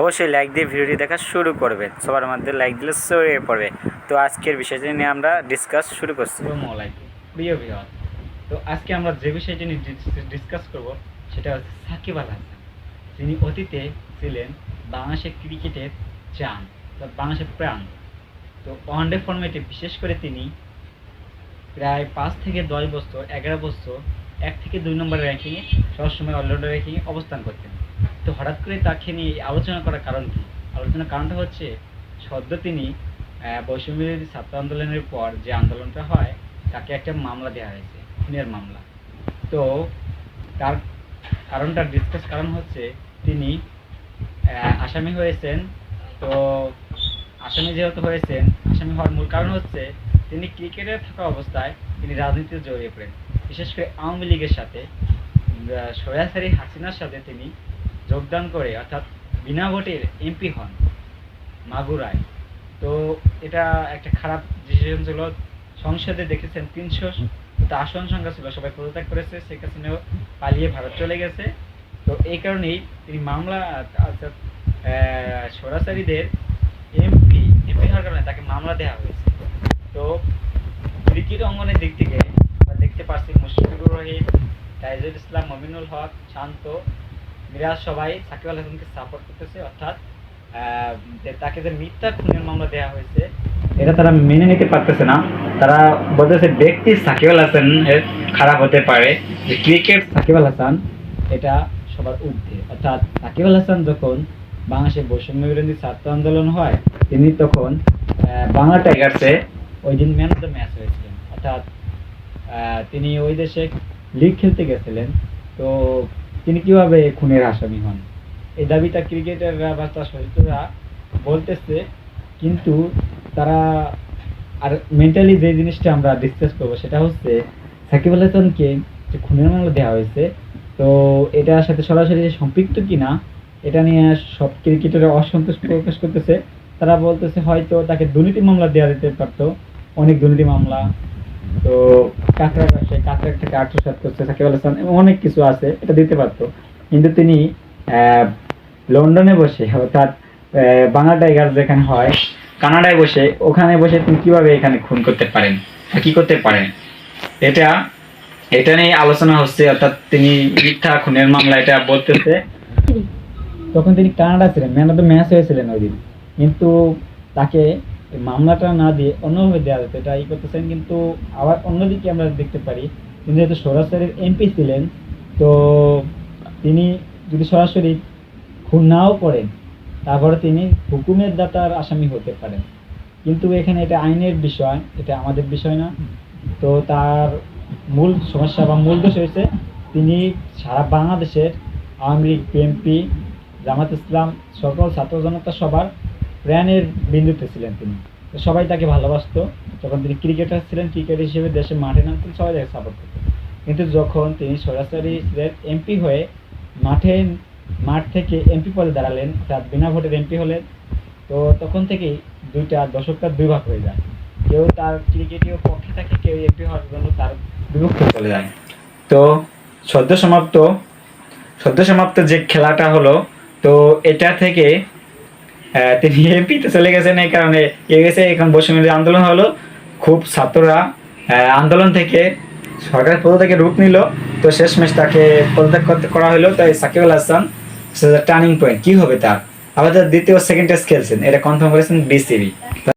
অবশ্যই লাইক দিয়ে ভিডিওটি দেখা শুরু করবেন সবার মধ্যে লাইক দিলে ছড়িয়ে পড়বে। তো আজকের বিষয়টি নিয়ে আমরা ডিসকাস শুরু করছি। প্রিয় ভিউয়ার তো আজকে আমরা যে বিষয়টি নিয়ে ডিসকাস করব, সেটা হচ্ছে সাকিব আল হাসান। যিনি অতীতে ছিলেন বাংলাদেশের ক্রিকেটের চান বা বাংলাদেশের প্রাণ। তো ওয়ানডে ফর্মেটে বিশেষ করে তিনি প্রায় পাঁচ থেকে দশ বছর, এগারো বছর, এক থেকে দুই নম্বর র্যাঙ্কিংয়ে সবসময় অলরাউন্ডার র্যাঙ্কিংয়ে অবস্থান করতেন। তো হঠাৎ করে তাকে নিয়ে আলোচনা করার কারণ কি? আলোচনার কারণটা হচ্ছে সদ্য তিনি আহ, বৈষম্য ছাত্র আন্দোলনের পর যে আন্দোলনটা হয় তাকে একটা মামলা দেওয়া হয়েছে খুনের মামলা। তো তার কারণটা ডিসকাস কারণ হচ্ছে তিনি আসামি হয়েছেন। তো আসামি যেহেতু হয়েছেন আসামি হওয়ার মূল কারণ হচ্ছে তিনি ক্রিকেটে থাকা অবস্থায় তিনি রাজনীতিতে জড়িয়ে পড়েন। বিশেষ করে আওয়ামী লীগের সাথে সরাসরি হাসিনার সাথে তিনি যোগদান করে অর্থাৎ বিনা ভোটের এমপি হন মাগুরায় তো এটা একটা খারাপ ডিসিশন ছিল। সংসদে দেখেছেন তিনশো আসন সংখ্যা ছিল সবাই পদত্যাগ করেছে শেখ হাসিনাও পালিয়ে ভারত চলে গেছে। তো এই কারণেই তিনি মামলা অর্থাৎ আহ, সরাসরিদের এমপি এমপি হওয়ার কারণে তাকে মামলা দেওয়া হয়েছে। তো ক্রিকেট অঙ্গনের দিক থেকে দেখতে পাচ্ছি মুশফিকুর রহিম তাইজুল ইসলাম মমিনুল হক শান্ত মিরাজ সবাই সাকিব আল হাসানকে সাপোর্ট করতেছে, অর্থাৎ তাকে যে মিথ্যা খুনের মামলা দেওয়া হয়েছে, এটা তারা মেনে নিতে পারতেছে না। তারা বলতেছে, ব্যক্তি সাকিব আল হাসান খারাপ হতে পারে, যে ক্রিকেট সাকিব আল হাসান, এটা সবার ঊর্ধ্বে। অর্থাৎ, সাকিব আল হাসান যখন বাংলাদেশের বৈষম্য বিরোধী ছাত্র আন্দোলন হয়, তিনি তখন বাংলা টাইগার্সে ওই দিন ম্যান অফ দ্য ম্যাচ হয়েছিলেন। অর্থাৎ তিনি ওই দেশে লিগ খেলতে গেছিলেন। তো তিনি কীভাবে খুনের আসামি হন? এই দাবিটা ক্রিকেটের বা তার সতীর্থরা বলতেছে, কিন্তু তারা আর মেন্টালি যে জিনিসটা আমরা ডিসকাস করব সেটা হচ্ছে সাকিব আল হাসানকে যে খুনের মামলা দেওয়া হয়েছে, তো এটার সাথে সরাসরি সম্পৃক্ত কিনা, এটা নিয়ে সব ক্রিকেটাররা অসন্তোষ প্রকাশ করতেছে। তারা বলতেছে হয়তো তাকে দুর্নীতি মামলা দেওয়া যেতে পারতো, অনেক দুর্নীতি মামলা। তো কাঁকড়া ব্যবসায়ী কাঁকড়া থেকে আত্মসাত করছে সাকিব আল হাসান এবং অনেক কিছু আছে এটা দিতে পারতো। কিন্তু তিনি লন্ডনে বসে অর্থাৎ বাংলা টাইগার যেখানে হয় কানাডায় বসে ওখানে বসে তিনি কীভাবে এখানে খুন করতে পারেন কি করতে পারেন? এটা এটা নিয়ে আলোচনা হচ্ছে অর্থাৎ তিনি মিথ্যা খুনের মামলা এটা বলতেছে। তখন তিনি কানাডা ছিলেন ম্যান অফ দ্য ম্যাচ হয়েছিলেন ওই দিন। কিন্তু তাকে মামলাটা না দিয়ে অন্যভাবে দেওয়া যেত, এটা ই করতেছেন কিন্তু আবার অন্যদিকে আমরা দেখতে পারি, তিনি যেহেতু সরাসরি এমপি ছিলেন, তো তিনি যদি সরাসরি খুন নাও করেন, তারপরে তিনি হুকুমের দাতার আসামি হতে পারেন। কিন্তু এখানে এটা আইনের বিষয়, এটা আমাদের বিষয় না। তো তার মূল সমস্যা বা মূল দোষ হয়েছে, তিনি সারা বাংলাদেশের আওয়ামী লীগ, বিএনপি, জামাত ইসলাম, সকল ছাত্র জনতা সবার প্রাণের বিন্দুতে ছিলেন তিনি। সবাই তাকে ভালোবাসতো। যখন তিনি ক্রিকেটার ছিলেন ক্রিকেট হিসেবে দেশে মাঠে নামতেন, সবাই তাকে সাপোর্ট করতো কিন্তু যখন তিনি সরাসরি এমপি হয়ে মাঠে, মাঠ থেকে এমপি পদে দাঁড়ালেন তার বিনা ভোটের এমপি হলেন, তো তখন থেকেই দুইটা দশকটা দুই ভাগ হয়ে যায়। কেউ তার ক্রিকেটীয় পক্ষে থাকে, কেউ এমপি হওয়ার জন্য তার বিপক্ষে চলে যায়। তো সদ্য সমাপ্ত সদ্য সমাপ্ত যে খেলাটা হলো, তো এটা থেকে তিনি এমপিতে চলে গেছেন এই কারণে। এ গেছে, এখন বৈষম্য আন্দোলন হলো। খুব ছাত্ররা আন্দোলন থেকে সরকার পদ থেকে রূপ নিল। তো শেষমেশ তাকে পদত্যাগ করা হলো তাই সাকিবুল হাসান টার্নিং পয়েন্ট কি হবে তার? আবার দ্বিতীয় সেকেন্ড টেস্ট খেলছেন। এটা কনফার্ম করেছেন বিসিবি